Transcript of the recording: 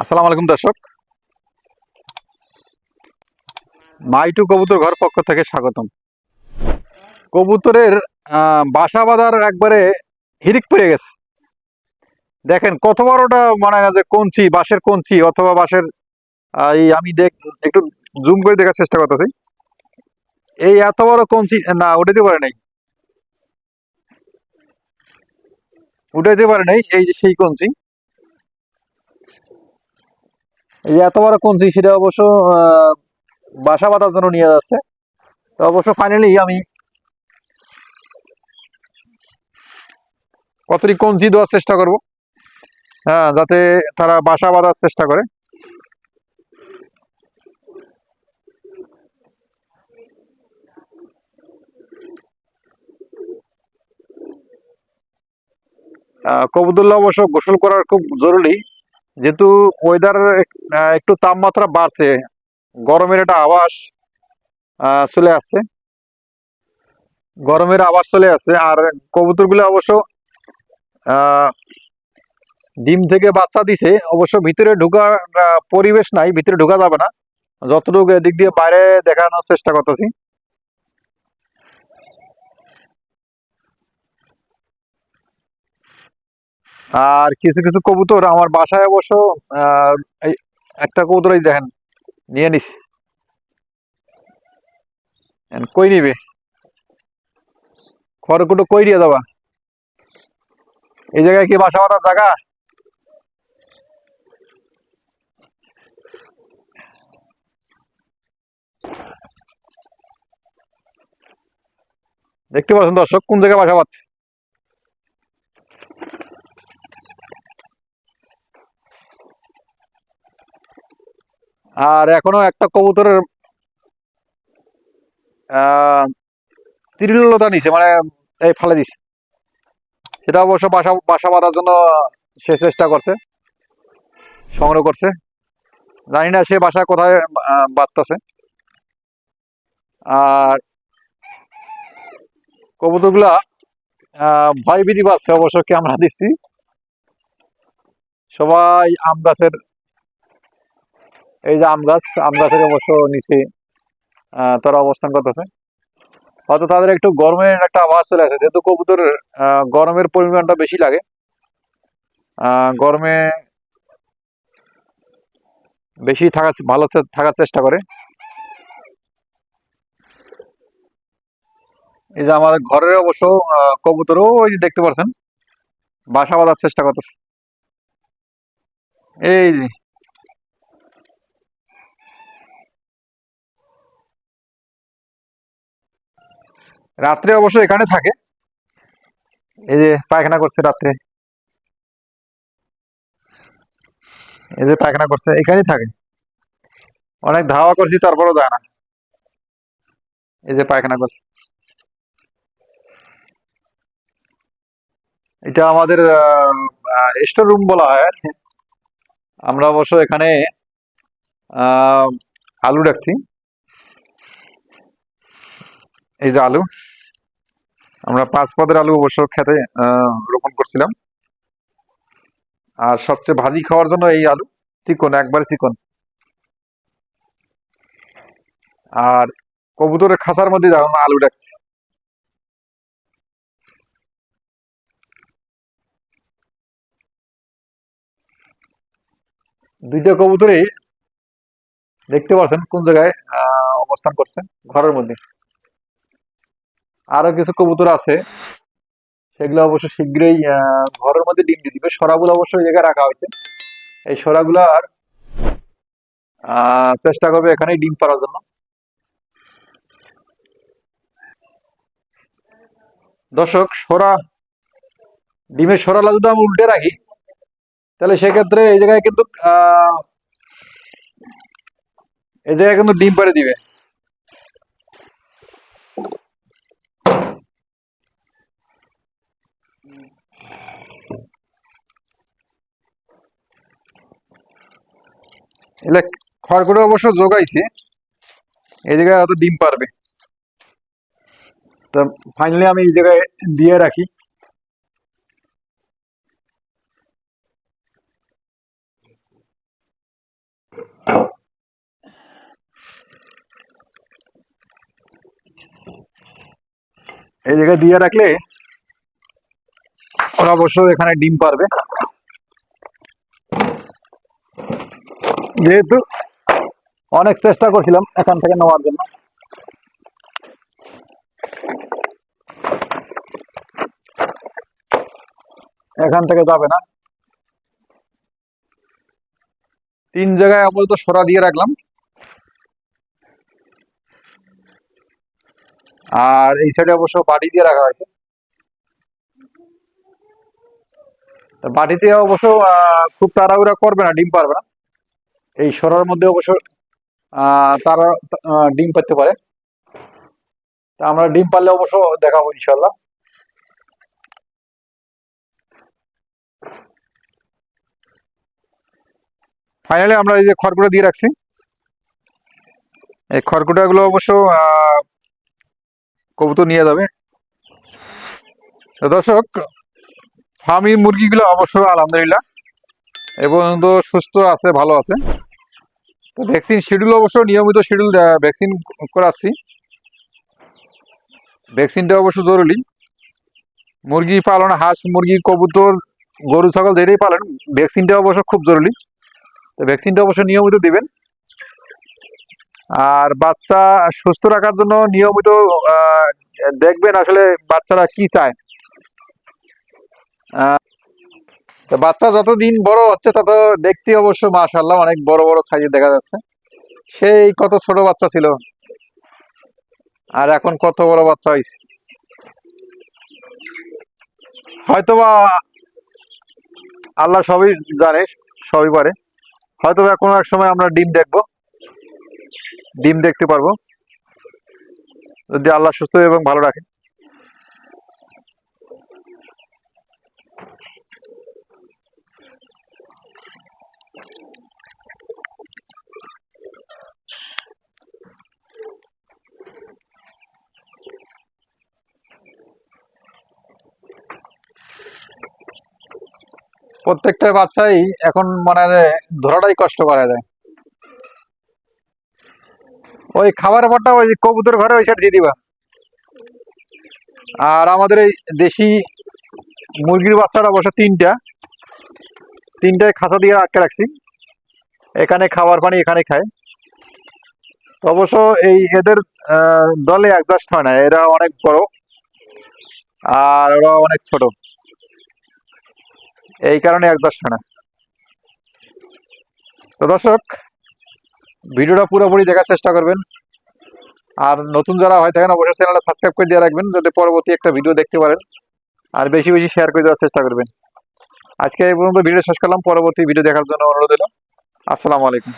আসসালামু আলাইকুম, দর্শক। মাইটু কবুতর ঘর পক্ষ থেকে স্বাগতম। কবুতরের বাসা বাঁধার একবারে হিরিক পড়ে গেছে। দেখেন, কত বড় ওটা মনে হয় যে কঞ্চি, বাঁশের কঞ্চি অথবা বাঁশের এই আমি দেখ, একটু জুম করে দেখার চেষ্টা করতেছি। এই এত বড় কঞ্চি, না উঠাতে পারে নাই। উঠাইতে পারে নাই, এই যে সেই কঞ্চি। এই এত বড় কঞ্চি, সেটা অবশ্য বাসা বাঁধার জন্য নিয়ে যাচ্ছে। তো অবশ্য ফাইনালি আমি কতটি কঞ্চি দেওয়ার চেষ্টা করব হ্যাঁ যাতে তারা বাসা বাঁধার চেষ্টা করে। কবুতরগুলো অবশ্য গোসল করার খুব জরুরি। যেহেতু ওয়েদার একটু তাপমাত্রা বাড়ছে গরমের একটা আহ, চলে আসছে। গরমের আভাস চলে আসছে আর কবুতরগুলো অবশ্য ডিম থেকে বাচ্চা দিছে অবশ্য ভিতরে ঢোকার পরিবেশ নাই ভিতরে ঢোকা যাবে না। যতটুকু এদিক দিয়ে বাইরে দেখানোর চেষ্টা করতেছি। আর কিছু কিছু কবুতর আমার বাসায় অবশ্য একটা কবুতরই দেখেন, নিয়ে নিস। কই নিবে? খড়কুটো কই দিয়ে যাবা? এই জায়গায় কি বাসা বাঁধার জায়গা? দেখতে পাচ্ছেন দর্শক, কোন জায়গায় বাসা বাঁধছে? আর এখনও একটা কবুতরের তিরিলতা নিছে মানে এই ফেলে দিছে। সেটা অবশ্য বাসা বাসা বাঁধার জন্য সে চেষ্টা করছে, সংগ্রহ করছে। জানি না সে বাসা কোথায় বাঁধতেছে। আর কবুতরগুলা ভয় বিধি পাচ্ছে অবশ্য, ক্যামেরা দিচ্ছি। সবাই আম গাছের এই যে আম গাছ, আম গাছের অবশ্য নিচে তারা অবস্থান করতেছে। হয়তো তাদের একটু গরমের একটা আওয়াজ চলে আসে, যেহেতু কবুতর গরমের পরিমাণটা বেশি লাগে। গরমে বেশি থাকার, ভালো থাকার চেষ্টা করে। এই যে আমাদের ঘরের অবশ্য কবুতরও ওই যে দেখতে পাচ্ছেন বাসা বাঁধার চেষ্টা করতেছে। এই রাত্রে অবশ্য এখানে থাকে। এই যে পায়খানা করছে রাত্রে। এই যে পায়খানা করছে, এখানেই থাকে। অনেক ধাওয়া করছি, তারপরও যায় না। এই যে পায়খানা করছে। এটা আমাদের স্টোর রুম বলা হয়। আমরা অবশ্য এখানে আলু রাখছি। এই যে আলু, আমরা পাঁচ পদের আলু অবশ্য খেতে রোপণ করছিলাম। আর সবচেয়ে ভাজি খাওয়ার জন্য এই আলু, চিকন, একবারে চিকন। আর কবুতরের খাঁচার মধ্যে যখন আলু রাখছি দুইটা কবুতরে দেখতে পাচ্ছেন কোন জায়গায় অবস্থান করছে, ঘরের মধ্যে। আরও কিছু কবুতর আছে। সেগুলো অবশ্য শীঘ্রই ঘরের মধ্যে ডিম দিয়ে দিবে। সরাগুলো অবশ্য ওই জায়গায় রাখা হয়েছে। এই সরাগুলার আহ, চেষ্টা করবে এখানেই ডিম পাড়ার জন্য। দর্শক সরা ডিমের সরালা যদি আমি উল্টে রাখি। তাহলে সেক্ষেত্রে এই জায়গায় কিন্তু এই জায়গায় কিন্তু ডিম পাড়ে দিবে। এগুলো খড়গুলো অবশ্য জোগাইছে এই জায়গায় অত ডিম পারবে। তো ফাইনালি আমি এই জায়গায় দিয়ে রাখি। এই জায়গায় দিয়ে রাখলে ওরা অবশ্য এখানে ডিম পারবে। যেহেতু অনেক চেষ্টা করছিলাম এখান থেকে নেওয়ার জন্য। এখান থেকে যাবে না। তিন জায়গায় আপাতত সরা দিয়ে রাখলাম। আর এই সাইডে অবশ্য বাটি দিয়ে রাখা হয়েছে। বাটিতে অবশ্য খুব তাড়াহুড়া করবে না, ডিম পারবে না। এই সরার মধ্যে অবশ্য তারা ডিম পারতে পারে। তা আমরা ডিম পারলে অবশ্য দেখাবো ইনশাল্লাহ ফাইনালি আমরা এই যে খড়কুটা দিয়ে রাখছি। এই খড়কুটা গুলো অবশ্য কবুতর নিয়ে যাবে। দর্শক, ফার্মি মুরগিগুলো অবশ্য আলহামদুলিল্লাহ। এ পর্যন্ত সুস্থ আছে, ভালো আছে। তো ভ্যাকসিন শিডিউল অবশ্য নিয়মিত শিডিউল ভ্যাকসিন করাচ্ছি। ভ্যাকসিনটা অবশ্য জরুরি। মুরগি পালন, হাঁস, মুরগি, কবুতর, গরু, ছাগল যেটাই পালন, ভ্যাকসিনটা অবশ্য খুব জরুরি। তো ভ্যাকসিনটা অবশ্য নিয়মিত দিবেন। আর বাচ্চা সুস্থ রাখার জন্য নিয়মিত দেখবেন আসলে বাচ্চারা কি চায়। বাচ্চা যতদিন বড় হচ্ছে তত দেখতে অবশ্য মাশাল্লাহ অনেক বড় বড় সাইজে দেখা যাচ্ছে। সেই কত ছোট বাচ্চা ছিল। আর এখন কত বড় বাচ্চা হয়েছে হয়তোবা আল্লাহ সবই জানে, সবই পারে। হয়তোবা কোনো এক সময় আমরা ডিম দেখব। ডিম দেখতে পারব। যদি আল্লাহ সুস্থ এবং ভালো রাখে। প্রত্যেকটা বাচ্চাই এখন মানে ধরাটাই কষ্ট করা যায় ওই খাবার ব্যাপারটা ওই কবুতর ঘরে ওই দিয়ে দিবা। আর আমাদের এই দেশি মুরগির বাচ্চাটা অবশ্য তিনটা। তিনটায় খাঁচা দিয়ে আটকে রাখছি। এখানে খাবার পানি এখানে খায়। তো অবশ্য এই এদের দলে অ্যাডজাস্ট হয় না। এরা অনেক বড়। আর ওরা অনেক ছোট। এই কারণে একবার শোনা তো দর্শক, ভিডিওটা পুরোপুরি দেখার চেষ্টা করবেন। আর নতুন যারা হয় থাকেন, অবশ্যই চ্যানেলটা সাবস্ক্রাইব করে দিয়ে রাখবেন, যাতে পরবর্তী একটা ভিডিও দেখতে পারেন। আর বেশি বেশি শেয়ার করে দেওয়ার চেষ্টা করবেন। আজকে এই পর্যন্ত ভিডিও শেষ করলাম। পরবর্তী ভিডিও দেখার জন্য অনুরোধ হলো আসসালামু আলাইকুম।